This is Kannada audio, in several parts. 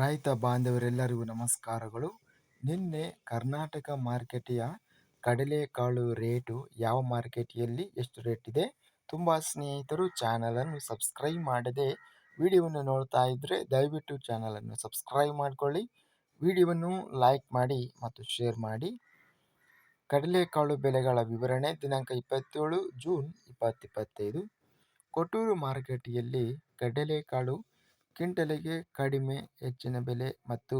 ರೈತ ಬಾಂಧವರೆಲ್ಲರಿಗೂ ನಮಸ್ಕಾರಗಳು. ನಿನ್ನೆ ಕರ್ನಾಟಕ ಮಾರ್ಕೆಟಿಯ ಕಡಲೆಕಾಳು ರೇಟು ಯಾವ ಮಾರ್ಕೆಟಿಯಲ್ಲಿ ಎಷ್ಟು ರೇಟ್ ಇದೆ? ತುಂಬ ಸ್ನೇಹಿತರು ಚಾನಲನ್ನು ಸಬ್ಸ್ಕ್ರೈಬ್ ಮಾಡದೆ ವಿಡಿಯೋವನ್ನು ನೋಡ್ತಾ ಇದ್ದರೆ ದಯವಿಟ್ಟು ಚಾನಲನ್ನು ಸಬ್ಸ್ಕ್ರೈಬ್ ಮಾಡಿಕೊಳ್ಳಿ. ವಿಡಿಯೋವನ್ನು ಲೈಕ್ ಮಾಡಿ ಮತ್ತು ಶೇರ್ ಮಾಡಿ. ಕಡಲೆಕಾಳು ಬೆಲೆಗಳ ವಿವರಣೆ ದಿನಾಂಕ ಇಪ್ಪತ್ತೇಳು ಜೂನ್ ಇಪ್ಪತ್ತಿಪ್ಪತ್ತೈದು ಕೊಟ್ಟೂರು ಮಾರುಕಟ್ಟೆಯಲ್ಲಿ ಕಡಲೆಕಾಳು ಕ್ವಿಂಟಲಿಗೆ ಕಡಿಮೆ ಹೆಚ್ಚಿನ ಬೆಲೆ ಮತ್ತು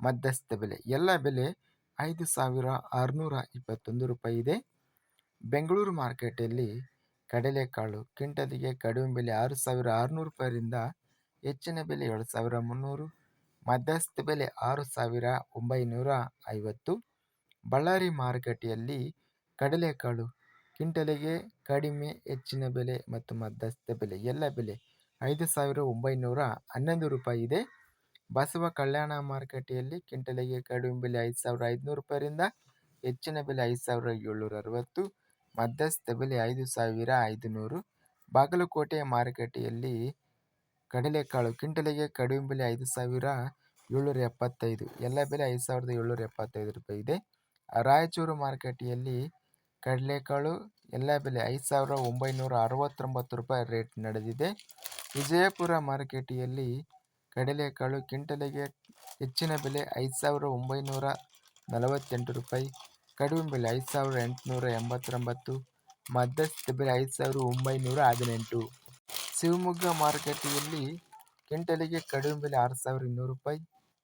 ಮಧ್ಯಸ್ಥ ಬೆಲೆ. ಎಲ್ಲ ಬೆಲೆ ಐದು ಸಾವಿರ ಆರುನೂರ ಇಪ್ಪತ್ತೊಂದು ರೂಪಾಯಿ ಇದೆ. ಬೆಂಗಳೂರು ಮಾರ್ಕೆಟಲ್ಲಿ ಕಡಲೆಕಾಳು ಕ್ವಿಂಟಲಿಗೆ ಕಡಿಮೆ ಬೆಲೆ ಆರು ಸಾವಿರ ಆರುನೂರು ರೂಪಾಯಿಯಿಂದ ಹೆಚ್ಚಿನ ಬೆಲೆ ಏಳು ಸಾವಿರ ಮುನ್ನೂರು, ಮಧ್ಯಸ್ಥ ಬೆಲೆ ಆರು ಸಾವಿರ ಒಂಬೈನೂರ ಐವತ್ತು. ಬಳ್ಳಾರಿ ಮಾರುಕಟ್ಟೆಯಲ್ಲಿ ಕಡಲೆಕಾಳು ಕ್ವಿಂಟಲಿಗೆ ಕಡಿಮೆ ಹೆಚ್ಚಿನ ಬೆಲೆ ಮತ್ತು ಮಧ್ಯಸ್ಥ ಬೆಲೆ. ಎಲ್ಲ ಬೆಲೆ ಐದು ಸಾವಿರ ಒಂಬೈನೂರ ಹನ್ನೊಂದು ರೂಪಾಯಿ ಇದೆ. ಬಸವ ಕಲ್ಯಾಣ ಮಾರುಕಟ್ಟೆಯಲ್ಲಿ ಕಿಂಟಲಿಗೆ ಕಡಿಮೆ ಬೆಲೆ ಐದು ಸಾವಿರ ಐದುನೂರು ರೂಪಾಯಿಂದ ಹೆಚ್ಚಿನ ಬೆಲೆ ಐದು ಸಾವಿರ ಏಳ್ನೂರ ಅರವತ್ತು ಮಧ್ಯಸ್ಥ ಬೆಲೆ ಐದು ಸಾವಿರ ಐದುನೂರು. ಬಾಗಲಕೋಟೆ ಮಾರುಕಟ್ಟೆಯಲ್ಲಿ ಕಡಲೆಕಾಳು ಕಿಂಟಲಿಗೆ ಕಡಿಮೆ ಬೆಲೆ ಐದು ಸಾವಿರ ಏಳ್ನೂರ ಎಪ್ಪತ್ತೈದು ಎಲ್ಲ ಬೆಲೆ ಐದು ಸಾವಿರದ ಏಳ್ನೂರ ಎಪ್ಪತ್ತೈದು ರೂಪಾಯಿ ಇದೆ. ರಾಯಚೂರು ಮಾರುಕಟ್ಟೆಯಲ್ಲಿ ಕಡಲೆಕಾಳು, ಎಲ್ಲ ಬೆಲೆ ಐದು ಸಾವಿರ ಒಂಬೈನೂರ ಅರವತ್ತೊಂಬತ್ತು ರೂಪಾಯಿ ರೇಟ್ ನಡೆದಿದೆ. ವಿಜಯಪುರ ಮಾರುಕಟ್ಟೆಯಲ್ಲಿ ಕಡಲೆಕಾಳು ಕ್ವಿಂಟಲಿಗೆ ಹೆಚ್ಚಿನ ಬೆಲೆ ಐದು ಸಾವಿರ ಒಂಬೈನೂರ ನಲವತ್ತೆಂಟು ರೂಪಾಯಿ, ಕಡಿಮೆ ಬೆಲೆ ಐದು ಸಾವಿರದ ಎಂಟುನೂರ ಎಂಬತ್ತೊಂಬತ್ತು ಮಧ್ಯಸ್ಥ ಬೆಲೆ ಐದು ಸಾವಿರದ ಒಂಬೈನೂರ ಹದಿನೆಂಟು. ಶಿವಮೊಗ್ಗ ಮಾರುಕಟ್ಟೆಯಲ್ಲಿ ಕ್ವಿಂಟಲಿಗೆ ಕಡಿಮೆ ಬೆಲೆ ಆರು ಸಾವಿರ ಇನ್ನೂರು ರೂಪಾಯಿ,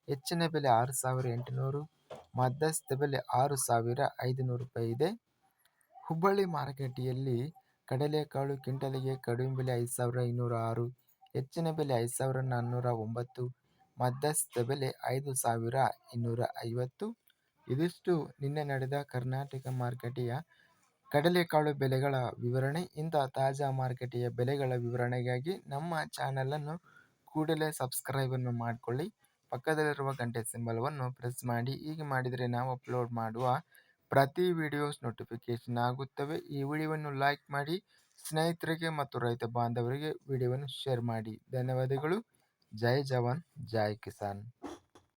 ಹೆಚ್ಚಿನ ಬೆಲೆ ಆರು ಸಾವಿರದ ಎಂಟುನೂರು ಮಧ್ಯಸ್ಥ ಬೆಲೆ ಆರು ಸಾವಿರ ಐದುನೂರು ರೂಪಾಯಿ ಇದೆ. ಹುಬ್ಬಳ್ಳಿ ಮಾರುಕಟ್ಟೆಯಲ್ಲಿ ಕಡಲೆಕಾಳು ಕ್ವಿಂಟಾಲಿಗೆ ಕಡಿಮೆ ಬೆಲೆ ಐದು ಸಾವಿರದ ಇನ್ನೂರ ಆರು, ಹೆಚ್ಚಿನ ಬೆಲೆ ಐದು ಸಾವಿರದ ನಾನ್ನೂರ ಒಂಬತ್ತು, ಮಧ್ಯಸ್ಥ ಬೆಲೆ ಐದು ಸಾವಿರ ಇನ್ನೂರ ಐವತ್ತು. ಇದಿಷ್ಟು ನಿನ್ನೆ ನಡೆದ ಕರ್ನಾಟಕ ಮಾರುಕಟ್ಟೆಯ ಕಡಲೆಕಾಳು ಬೆಲೆಗಳ ವಿವರಣೆ. ಇಂಥ ತಾಜಾ ಮಾರುಕಟ್ಟೆಯ ಬೆಲೆಗಳ ವಿವರಣೆಗಾಗಿ ನಮ್ಮ ಚಾನಲನ್ನು ಕೂಡಲೇ ಸಬ್ಸ್ಕ್ರೈಬನ್ನು ಮಾಡಿಕೊಳ್ಳಿ. ಪಕ್ಕದಲ್ಲಿರುವ ಗಂಟೆ ಸಿಂಬಲವನ್ನು ಪ್ರೆಸ್ ಮಾಡಿ. ಹೀಗೆ ಮಾಡಿದರೆ ನಾವು ಅಪ್ಲೋಡ್ ಮಾಡುವ ಪ್ರತಿ ವಿಡಿಯೋಸ್ ನೋಟಿಫಿಕೇಶನ್ ಆಗುತ್ತವೆ. ಈ ವಿಡಿಯೋವನ್ನು ಲೈಕ್ ಮಾಡಿ, ಸ್ನೇಹಿತರಿಗೆ ಮತ್ತು ರೈತ ಬಾಂಧವರಿಗೆ ವಿಡಿಯೋವನ್ನು ಶೇರ್ ಮಾಡಿ. ಧನ್ಯವಾದಗಳು. ಜೈ ಜವಾನ್, ಜೈ ಕಿಸಾನ್.